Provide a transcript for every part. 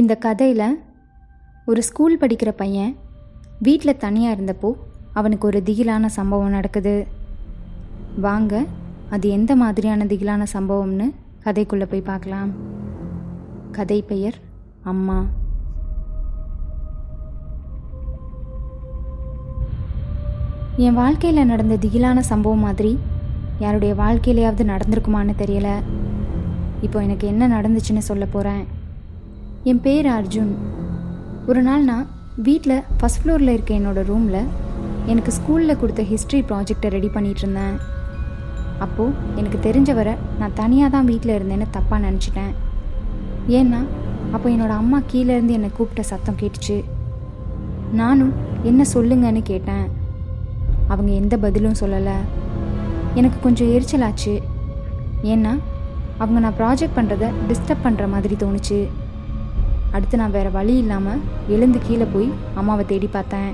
இந்த கதையில் ஒரு ஸ்கூல் படிக்கிற பையன் வீட்டில் தனியாக இருந்தப்போ அவனுக்கு ஒரு திகிலான சம்பவம் நடக்குது. வாங்க அது எந்த மாதிரியான திகிலான சம்பவம்னு கதைக்குள்ளே போய் பார்க்கலாம். கதை பெயர் அம்மா. என் வாழ்க்கையில் நடந்த திகிலான சம்பவம் மாதிரி யாருடைய வாழ்க்கையிலையாவது நடந்திருக்குமான்னு தெரியல. இப்போ எனக்கு என்ன நடந்துச்சுன்னு சொல்ல போகிறேன் என் பேர் அர்ஜுன். ஒரு நாள் நான் வீட்டில் ஃபஸ்ட் ஃப்ளோரில் இருக்க என்னோடய ரூமில் எனக்கு ஸ்கூலில் கொடுத்த ஹிஸ்ட்ரி ப்ராஜெக்டை ரெடி பண்ணிகிட்டு இருந்தேன். அப்போது எனக்கு தெரிஞ்ச வரை நான் தனியாக தான் வீட்டில் இருந்தேன்னு தப்பாக நினச்சிட்டேன். ஏன்னா அப்போ என்னோடய அம்மா கீழேருந்து என்னை கூப்பிட்ட சத்தம் கேட்டுச்சு. நானும் என்ன சொல்லுங்கன்னு கேட்டேன். அவங்க எந்த பதிலும் சொல்லலை. எனக்கு கொஞ்சம் எரிச்சலாச்சு. ஏன்னா அவங்க நான் ப்ராஜெக்ட் பண்ணுறத டிஸ்டர்ப் பண்ணுற மாதிரி தோணுச்சு. அடுத்து நான் வேறு வழி இல்லாமல் எழுந்து கீழே போய் அம்மாவை தேடி பார்த்தேன்.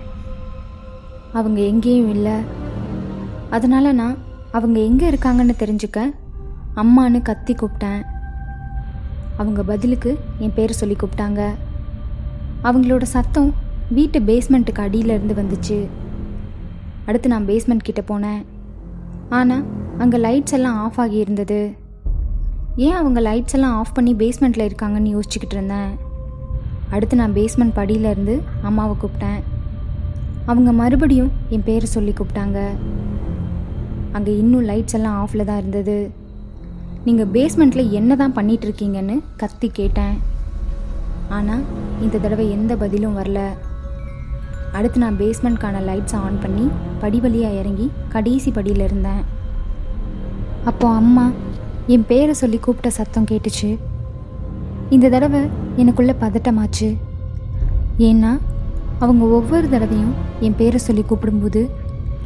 அவங்க எங்கேயும் இல்லை. அதனால் நான் அவங்க எங்கே இருக்காங்கன்னு தெரிஞ்சுக்க அம்மான்னு கத்தி கூப்பிட்டேன். அவங்க பதிலுக்கு என் பேரை சொல்லி கூப்பிட்டாங்க. அவங்களோட சத்தம் வீட்டு பேஸ்மெண்ட்டுக்கு அடியில் இருந்து வந்துச்சு. அடுத்து நான் பேஸ்மெண்ட் கிட்ட போனேன். ஆனால் அங்கே லைட்ஸ் எல்லாம் ஆஃப் ஆகி இருந்தது. ஏன் அவங்க லைட்ஸ் எல்லாம் ஆஃப் பண்ணி பேஸ்மெண்ட்டில் இருக்காங்கன்னு யோசிச்சுக்கிட்டு இருந்தேன்? அடுத்து நான் பேஸ்மெண்ட் படியிலேருந்து அம்மாவை கூப்பிட்டேன். அவங்க மறுபடியும் என் பேரை சொல்லி கூப்பிட்டாங்க. அங்கே இன்னும் லைட்ஸ் எல்லாம் ஆஃபில் தான் இருந்தது. நீங்கள் பேஸ்மெண்ட்டில் என்ன தான் பண்ணிகிட்ருக்கீங்கன்னு கத்தி கேட்டேன். ஆனால் இந்த தடவை எந்த பதிலும் வரல. அடுத்து நான் பேஸ்மெண்ட்கான லைட்ஸை ஆன் பண்ணி படி வழியாக இறங்கி கடைசி படியில் இருந்தேன். அப்போ அம்மா என் பேரை சொல்லி கூப்பிட்ட சத்தம் கேட்டுச்சு. இந்த தடவை எனக்குள்ளே பதட்டமாச்சு. ஏன்னா அவங்க ஒவ்வொரு தடவையும் என் பேரை சொல்லி கூப்பிடும்போது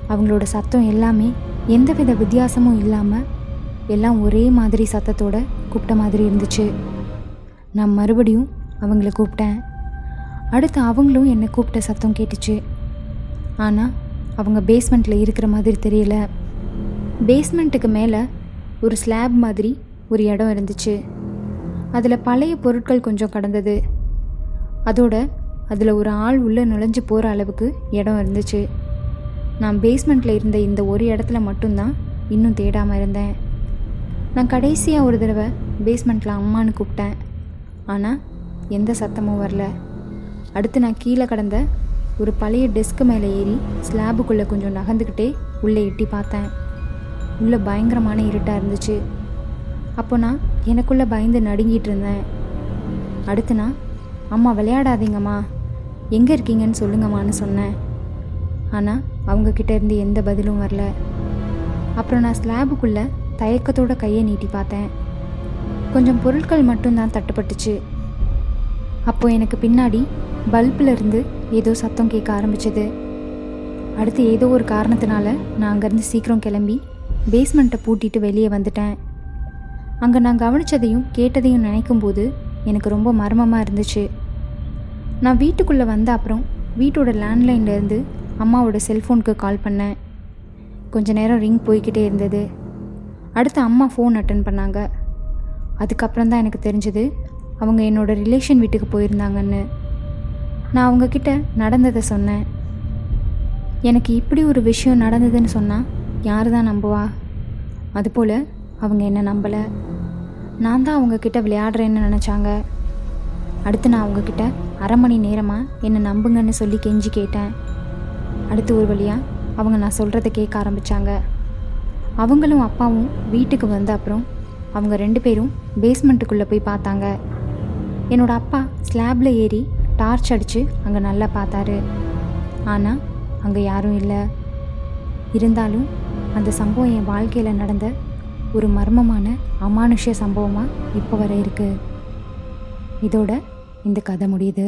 அவங்களோட சத்தம் எல்லாமே எந்தவித வித்தியாசமும் இல்லாமல் எல்லாம் ஒரே மாதிரி சத்தத்தோட கூப்பிட்ட மாதிரி இருந்துச்சு. நான் மறுபடியும் அவங்கள கூப்பிட்டேன். அடுத்து அவங்களும் என்னை கூப்பிட்ட சத்தம் கேட்டுச்சு. ஆனால் அவங்க பேஸ்மெண்ட்டில் இருக்கிற மாதிரி தெரியல. பேஸ்மெண்ட்டுக்கு மேலே ஒரு ஸ்லாப் மாதிரி ஒரு இடம் இருந்துச்சு. அதில் பழைய பொருட்கள் கொஞ்சம் கடந்தது. அதோட அதில் ஒரு ஆள் உள்ளே நுழைஞ்சு போகிற அளவுக்கு இடம் இருந்துச்சு. நான் பேஸ்மெண்ட்டில் இருந்த இந்த ஒரு இடத்துல மட்டும்தான் இன்னும் தேடாமல் இருந்தேன். நான் கடைசியாக ஒரு தடவை பேஸ்மெண்ட்டில் அம்மான்னு கூப்பிட்டேன். ஆனால் எந்த சத்தமும் வரல. அடுத்து நான் கீழே கடந்த ஒரு பழைய டெஸ்க்கு மேலே ஏறி ஸ்லாபுக்குள்ளே கொஞ்சம் நகர்ந்துக்கிட்டே உள்ளே எட்டி பார்த்தேன். உள்ளே பயங்கரமான இருட்டாக இருந்துச்சு. அப்போ நான் எனக்குள்ளே பயந்து நடுங்கிட்டு இருந்தேன். அடுத்து நான் அம்மா விளையாடாதீங்கம்மா. எங்கே இருக்கீங்கன்னு சொல்லுங்கம்மான்னு சொன்னேன். ஆனால் அவங்கக்கிட்ட இருந்து எந்த பதிலும் வரல. அப்புறம் நான் ஸ்லாபுக்குள்ளே தயக்கத்தோட கையை நீட்டி பார்த்தேன். கொஞ்சம் பொருட்கள் மட்டும்தான் தட்டுப்பட்டுச்சு. அப்போது எனக்கு பின்னாடி பல்பில் இருந்து ஏதோ சத்தம் கேட்க ஆரம்பிச்சது. அடுத்து ஏதோ ஒரு காரணத்தினால நான் அங்கேருந்து சீக்கிரம் கிளம்பி பேஸ்மெண்ட்டை பூட்டிட்டு வெளியே வந்துட்டேன். அங்கே நான் கவனிச்சதையும் கேட்டதையும் நினைக்கும்போது எனக்கு ரொம்ப மர்மமாக இருந்துச்சு. நான் வீட்டுக்குள்ளே வந்த அப்புறம் வீட்டோட லேண்ட்லைன்லேருந்து அம்மாவோட செல்ஃபோனுக்கு கால் பண்ணேன். கொஞ்ச நேரம் ரிங் போய்கிட்டே இருந்தது. அடுத்து அம்மா ஃபோன் அட்டன் பண்ணாங்க. அதுக்கப்புறம் தான் எனக்கு தெரிஞ்சது அவங்க என்னோடய ரிலேஷன் வீட்டுக்கு போயிருந்தாங்கன்னு. நான் அவங்கக்கிட்ட நடந்ததை சொன்னேன். எனக்கு இப்படி ஒரு விஷயம் நடந்ததுன்னு சொன்னால் யார் தான் நம்புவா? அதுபோல் அவங்க என்ன நம்பலை. நான் தான் அவங்கக்கிட்ட விளையாடுறேன்னு நினச்சாங்க. அடுத்து நான் அவங்கக்கிட்ட அரை மணி நேரமாக என்னை நம்புங்கன்னு சொல்லி கெஞ்சி கேட்டேன். அடுத்து ஒரு வழியாக அவங்க நான் சொல்கிறத கேட்க ஆரம்பித்தாங்க அவங்களும் அப்பாவும் வீட்டுக்கு வந்த அப்புறம் அவங்க ரெண்டு பேரும் பேஸ்மெண்ட்டுக்குள்ளே போய் பார்த்தாங்க. என்னோடய அப்பா ஸ்லாப்ல ஏறி டார்ச் அடித்து அங்கே நல்லா பார்த்தாரு. ஆனால் அங்கே யாரும் இல்லை. இருந்தாலும் அந்த சம்பவம் என் வாழ்க்கையில் நடந்த ஒரு மர்மமான அமானுஷ்ய சம்பவமாக இப்போ வரை இருக்குது இதோட இந்த கதை முடியுது.